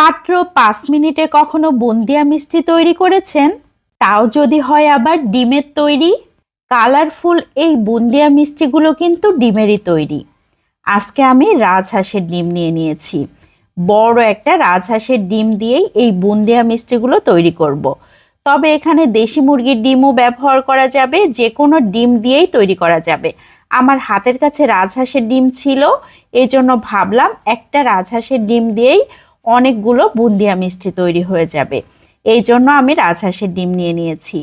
মাত্র পাঁচ মিনিটে কখনো বুন্দিয়া মিষ্টি তৈরি করেছেন? তাও যদি হয় আবার ডিমের তৈরি? কালারফুল এই বুন্দিয়া মিষ্টিগুলো কিন্তু ডিমেরই তৈরি। আজকে আমি রাজহাঁসের ডিম নিয়ে নিয়েছি। বড় একটা রাজহাঁসের ডিম দিয়েই এই বুন্দিয়া মিষ্টিগুলো তৈরি করব। তবে এখানে দেশি মুরগির ডিমও ব্যবহার করা যাবে যে কোনো ডিম দিয়েই তৈরি করা যাবে। আমার হাতের কাছে রাজহাঁসের ডিম ছিল এই জন্য ভাবলাম একটা রাজহাঁসের ডিম দিয়েই অনেকগুলো বুন্দিয়া মিষ্টি তৈরি হয়ে যাবে। এই জন্য আমি রাজহাঁসের ডিম নিয়ে নিয়েছি।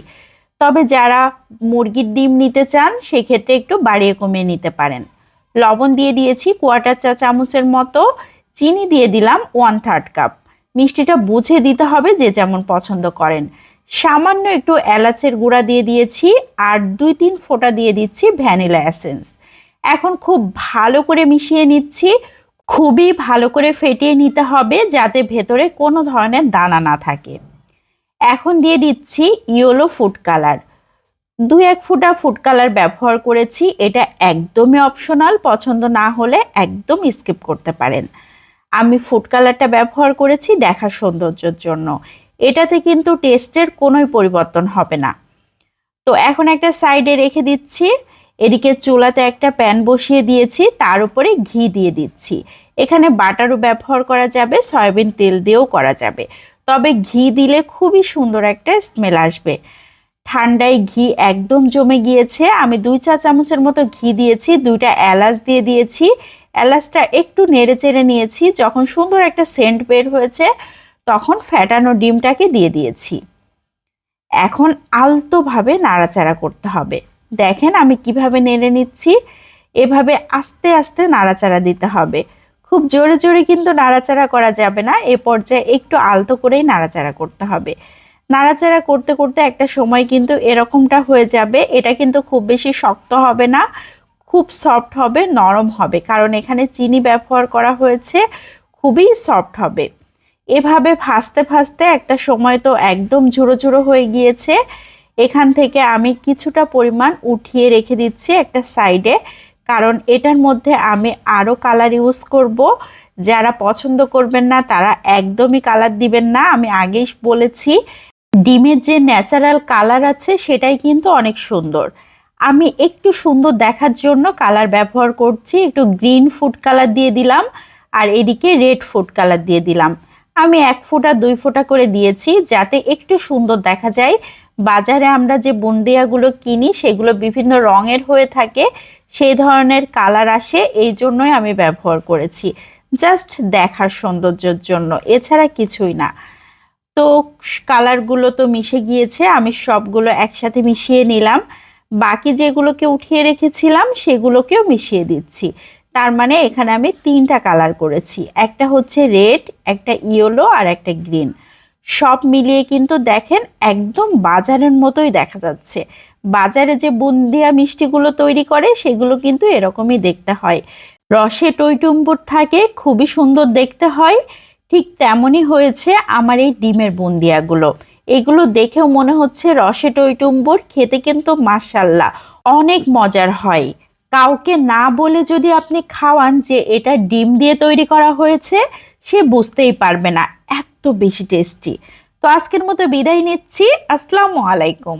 তবে যারা মুরগির ডিম নিতে চান, সেক্ষেত্রে একটু বাড়িয়ে কমিয়ে নিতে পারেন। লবণ দিয়ে দিয়েছি কোয়াটার চা চামচের মতো। চিনি দিয়ে দিলাম ওয়ান থার্ড কাপ মিষ্টিটা বুঝে দিতে হবে যে যেমন পছন্দ করেন। সামান্য একটু এলাচের গুঁড়া দিয়ে দিয়েছি আর দুই তিন ফোঁটা দিয়ে দিচ্ছি ভ্যানিলা অ্যাসেন্স এখন খুব ভালো করে মিশিয়ে নিচ্ছি। খুবই ভালো করে ফেটিয়ে নিতে হবে যাতে ভেতরে কোনো ধরনের দানা না থাকে। এখন দিয়ে দিচ্ছি ইয়েলো ফুড কালার। দুই এক ফুটা ফুড কালার ব্যবহার করেছি, এটা একদমই অপশনাল, পছন্দ না হলে একদম স্কিপ করতে পারেন। আমি ফুড কালারটা ব্যবহার করেছি দেখার সৌন্দর্যের জন্য। এটাতে কিন্তু টেস্টের কোনোই পরিবর্তন হবে না। তো এখন একটা সাইডে রেখে দিচ্ছি। এদিকে চুলাতে একটা প্যান বসিয়ে দিয়েছি, তার উপরে ঘি দিয়ে দিচ্ছি। এখানে বাটারও ব্যবহার করা যাবে, সয়াবিন তেল দিয়েও করা যাবে। তবে ঘি দিলে খুবই সুন্দর একটা স্মেল আসবে। ঠান্ডায় ঘি একদম জমে গিয়েছে। আমি দুই চা চামচের মতো ঘি দিয়েছি, দুইটা এলাচ দিয়ে দিয়েছি। এলাচটা একটু নেড়ে চেড়ে নিয়েছি, যখন সুন্দর একটা সেন্ট বের হয়েছে, তখন ফ্যাটানো ডিমটাকে দিয়ে দিয়েছি। এখন আলতোভাবে নাড়াচাড়া করতে হবে। দেখেন আমি কীভাবে নেড়ে নিচ্ছি। এভাবে আস্তে আস্তে নাড়াচাড়া দিতে হবে। খুব জোরে জোরে কিন্তু নাড়াচাড়া করা যাবে না। এ পর্যায়ে একটু আলতো করেই নাড়াচাড়া করতে হবে। নাড়াচাড়া করতে করতে একটা সময় কিন্তু এরকমটা হয়ে যাবে। এটা কিন্তু খুব বেশি শক্ত হবে না, খুব সফট হবে, নরম হবে। কারণ এখানে চিনি ব্যবহার করা হয়েছে, খুবই সফট হবে। এভাবে ভাজতে ভাজতে একটা সময় তো একদম ঝুড়ো ঝুড়ো হয়ে গিয়েছে। এখান থেকে আমি কিছুটা পরিমাণ উঠিয়ে রেখে দিচ্ছি একটা সাইডে কারণ এটার মধ্যে আমি আরও কালার ইউজ করব। যারা পছন্দ করবেন না, তারা একদমই কালার দিবেন না। আমি আগেই বলেছি, ডিমের যে ন্যাচারাল কালার আছে, সেটাই কিন্তু অনেক সুন্দর। আমি একটু সুন্দর দেখার জন্য কালার ব্যবহার করছি। একটু গ্রিন ফুড কালার দিয়ে দিলাম আর এদিকে রেড ফুড কালার দিয়ে দিলাম। আমি এক ফোঁটা, দুই ফোঁটা করে দিয়েছি যাতে একটু সুন্দর দেখা যায়। বাজারে আমরা যে বুন্দিয়াগুলো কিনি, সেগুলো বিভিন্ন রঙের হয়ে থাকে, সেই ধরনের কালার আসে, এই জন্যই আমি ব্যবহার করেছি। জাস্ট দেখার সৌন্দর্যের জন্য, এছাড়া কিছুই না। তো কালারগুলো তো মিশে গিয়েছে, আমি সবগুলো একসাথে মিশিয়ে নিলাম। বাকি যেগুলোকে উঠিয়ে রেখেছিলাম, সেগুলোকেও মিশিয়ে দিচ্ছি। তার মানে এখানে আমি তিনটা কালার করেছি, একটা হচ্ছে রেড, একটা ইয়েলো আর একটা গ্রিন। সব মিলিয়ে কিন্তু দেখেন একদম বাজারের মতোই দেখা যাচ্ছে। বাজারে যে বুন্দিয়া মিষ্টিগুলো তৈরি করে, সেগুলো কিন্তু এরকমই দেখতে হয়। রসে টইটুম্বুর থাকে, খুবই সুন্দর দেখতে হয়। ঠিক তেমনই হয়েছে আমার এই ডিমের বুন্দিয়াগুলো। এগুলো দেখেও মনে হচ্ছে রসে টইটুম্বুর, খেতে কিন্তু মাসাল্লাহ অনেক মজার হয়। কাউকে না বলে যদি আপনি খাওয়ান যে এটা ডিম দিয়ে তৈরি করা হয়েছে, সে বুঝতেই পারবে না। বেশি টেস্টি তো আজকের মতো বিদায় নিচ্ছি। আসসালামু আলাইকুম।